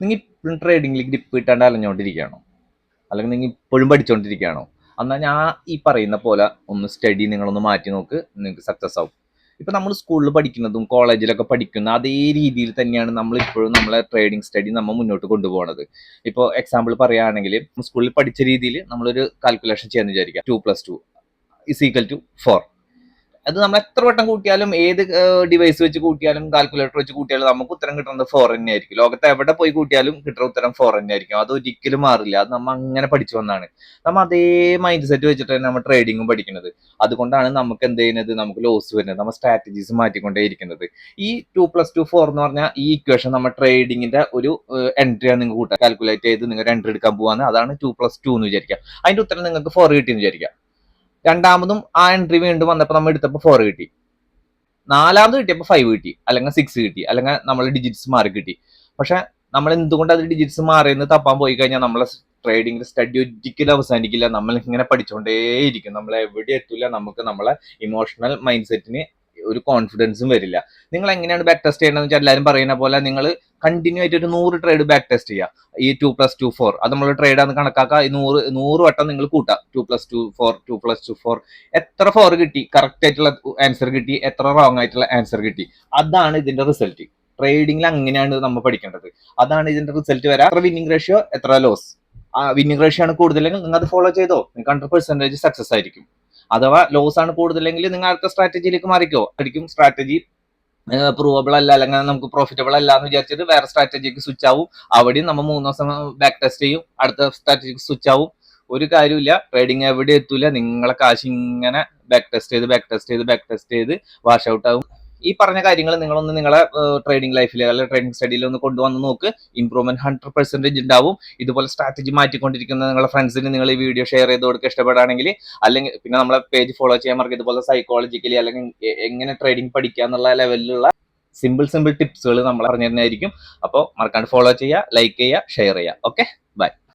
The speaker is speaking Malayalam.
നിങ്ങൾ ഇപ്പോഴും ട്രേഡിംഗിൽ ഗ്രിപ്പ് കിട്ടാണ്ട് അലഞ്ഞുകൊണ്ടിരിക്കുകയാണോ അല്ലെങ്കിൽ നിങ്ങൾ ഇപ്പോഴും പഠിച്ചുകൊണ്ടിരിക്കുകയാണോ എന്നാൽ ഞാൻ ഈ പറയുന്ന പോലെ ഒന്ന് സ്റ്റഡി നിങ്ങളൊന്ന് മാറ്റി നോക്ക് നിങ്ങൾക്ക് സക്സസ് ആവും. ഇപ്പം നമ്മൾ സ്കൂളിൽ പഠിക്കുന്നതും കോളേജിലൊക്കെ പഠിക്കുന്ന അതേ രീതിയിൽ തന്നെയാണ് നമ്മൾ ഇപ്പോഴും നമ്മളെ ട്രേഡിംഗ് സ്റ്റഡി നമ്മൾ മുന്നോട്ട് കൊണ്ടുപോകുന്നത് ഇപ്പോൾ എക്സാമ്പിൾ പറയുകയാണെങ്കിൽ സ്കൂളിൽ പഠിച്ച രീതിയിൽ നമ്മളൊരു കാൽക്കുലേഷൻ ചെയ്യാന്ന് വിചാരിക്കാം. Two plus two is equal to four അത് നമ്മൾ എത്ര വട്ടം കൂട്ടിയാലും ഏത് ഡിവൈസ് വെച്ച് കൂട്ടിയാലും കാൽക്കുലേറ്റർ വെച്ച് കൂട്ടിയാലും നമുക്ക് ഉത്തരം കിട്ടുന്നത് തന്നെ ആയിരിക്കും. ലോകത്ത് എവിടെ പോയി കൂട്ടിയാലും കിട്ടുന്ന ഉത്തരം തന്നെ ആയിരിക്കും. അത് ഒരിക്കലും മാറില്ല. അത് നമ്മൾ അങ്ങനെ പഠിച്ചു വന്നാണ് നമ്മൾ അതേ മൈൻഡ് സെറ്റ് വെച്ചിട്ട് തന്നെ നമ്മൾ ട്രേഡിങ്ങും പഠിക്കുന്നത് അതുകൊണ്ടാണ് നമുക്ക് എന്ത് ചെയ്യുന്നത്? നമുക്ക് ലോസ് വരുന്നത്. നമ്മൾ സ്ട്രാറ്റജീസ് മാറ്റിക്കൊണ്ടേ ഇരിക്കുന്നത് ഈ ടു പ്ലസ് ടു ഫോർ എന്ന് പറഞ്ഞാൽ ഈ ഇക്വേഷൻ നമ്മൾ ട്രേഡിങ്ങിന്റെ ഒരു എൻട്രിയാണ് നിങ്ങൾ കൂട്ടുക കാൽക്കുലേറ്റ് ചെയ്ത് നിങ്ങൾ എൻട്രി എടുക്കാൻ പോവാന്ന്. അതാണ് ടു പ്ലസ് ടു എന്ന് വിചാരിക്കുക അതിന്റെ ഉത്തരം നിങ്ങൾക്ക് ഫോർ കിട്ടിയെന്ന് വിചാരിക്കുക രണ്ടാമതും ആ എൻട്രി വീണ്ടും വന്നപ്പോൾ നമ്മൾ എടുത്തപ്പോൾ ഫോർ കിട്ടി. നാലാമത് കിട്ടിയപ്പോൾ ഫൈവ് കിട്ടി. അല്ലെങ്കിൽ സിക്സ് കിട്ടി. അല്ലെങ്കിൽ നമ്മൾ ഡിജിറ്റ്സ് മാറി കിട്ടി. പക്ഷെ നമ്മൾ എന്തുകൊണ്ട് അത് ഡിജിറ്റ്സ് മാറിയെന്ന് തപ്പാൻ പോയി കഴിഞ്ഞാൽ നമ്മളെ ട്രേഡിംഗ് സ്റ്റഡി ഒരിക്കലും അവസാനിക്കില്ല. നമ്മൾ ഇങ്ങനെ പഠിച്ചുകൊണ്ടേയിരിക്കും നമ്മൾ എവിടെ എത്തില്ല നമുക്ക് നമ്മളെ ഇമോഷണൽ മൈൻഡ് സെറ്റിന് ഒരു കോൺഫിഡൻസും വരില്ല. നിങ്ങൾ എങ്ങനെയാണ് ബാക്ക് ടെസ്റ്റ് ചെയ്യണമെന്ന് വെച്ചാൽ എല്ലാവരും പറയുന്ന പോലെ നിങ്ങൾ കണ്ടിന്യൂ ആയിട്ട് ഒരു നൂറ് ട്രേഡ് ബാക്ക് ടെസ്റ്റ് ചെയ്യുക ഈ ടു പ്ലസ് ടു ഫോർ അത് നമ്മൾ ട്രേഡ് ആണ് കണക്കാക്കുക നൂറ് നൂറ് വട്ടം നിങ്ങൾ കൂട്ടുക two plus two four two plus two four എത്ര ഫോർ കിട്ടി? കറക്റ്റ് ആയിട്ടുള്ള ആൻസർ കിട്ടി. എത്ര റോങ് ആയിട്ടുള്ള ആൻസർ കിട്ടി? അതാണ് ഇതിന്റെ റിസൾട്ട് ട്രേഡിംഗിൽ അങ്ങനെയാണ് നമ്മൾ പഠിക്കേണ്ടത്. അതാണ് ഇതിന്റെ റിസൾട്ട് വരാം. എത്ര വിന്നിംഗ് റേഷ്യോ എത്ര ലോസ് ആ വിന്നിംഗ് റേഷ്യോ ആണ് കൂടുതലെങ്കിൽ നിങ്ങൾ അത് ഫോളോ ചെയ്തോ. നിങ്ങൾക്ക് ഹൺഡ്രഡ് പെർസെന്റേജ് സക്സസ് ആയിരിക്കും. അഥവാ ലോസ് ആണ് കൂടുതലെങ്കിൽ നിങ്ങൾ അടുത്ത സ്ട്രാറ്റജിയിലേക്ക് മാറിക്കോ. അടിക്കും സ്ട്രാറ്റജി പ്രൂവബിൾ അല്ല. അല്ലെങ്കിൽ നമുക്ക് പ്രോഫിറ്റബിൾ അല്ല എന്ന് വിചാരിച്ചിട്ട് വേറെ സ്ട്രാറ്റജിക്ക് സ്വിച്ച് ആവും. അവിടെയും നമ്മൾ മൂന്ന് ദിവസം ബാക്ക് ടെസ്റ്റ് ചെയ്യും. അടുത്ത സ്ട്രാറ്റജിക്ക് സ്വിച്ച് ആവും. ഒരു കാര്യമില്ല ട്രേഡിംഗ് എവിടെ എത്തൂല. നിങ്ങളെ കാശ് ഇങ്ങനെ ബാക്ക് ടെസ്റ്റ് ചെയ്ത് ബാക്ക് ടെസ്റ്റ് ചെയ്ത് ബാക്ക് ടെസ്റ്റ് ചെയ്ത് വാഷ് ഔട്ട് ആവും. ഈ പറഞ്ഞ കാര്യങ്ങൾ നിങ്ങളൊന്ന് നിങ്ങളെ ട്രേഡിംഗ് ലൈഫിൽ അല്ലെങ്കിൽ ട്രേഡിംഗ് സ്റ്റഡിയിൽ ഒന്ന് കൊണ്ടുവന്ന് നോക്ക്. ഇംപ്രൂവ്മെന്റ് ഹൺഡ്രഡ് പെർസെന്റേജ് ഉണ്ടാവും ഇതുപോലെ സ്ട്രാറ്റജി മാറ്റിക്കൊണ്ടിരിക്കുന്ന നിങ്ങളുടെ ഫ്രണ്ട്സിന് നിങ്ങൾ ഈ വീഡിയോ ഷെയർ ചെയ്ത് കൊടുക്കുക ഇഷ്ടപ്പെടുകയാണെങ്കിൽ അല്ലെങ്കിൽ പിന്നെ നമ്മളെ പേജ് ഫോളോ ചെയ്യാൻ മറക്കുക ഇതുപോലെ സൈക്കോളജിക്കലി അല്ലെങ്കിൽ എങ്ങനെ ട്രേഡിംഗ് പഠിക്കുക എന്നുള്ള ലെവലിലുള്ള സിമ്പിൾ സിമ്പിൾ ടിപ്സുകൾ നമ്മൾ പറഞ്ഞു തന്നെയായിരിക്കും അപ്പോൾ മറക്കാണ്ട് ഫോളോ ചെയ്യുക ലൈക്ക് ചെയ്യുക ഷെയർ ചെയ്യുക. ഓക്കെ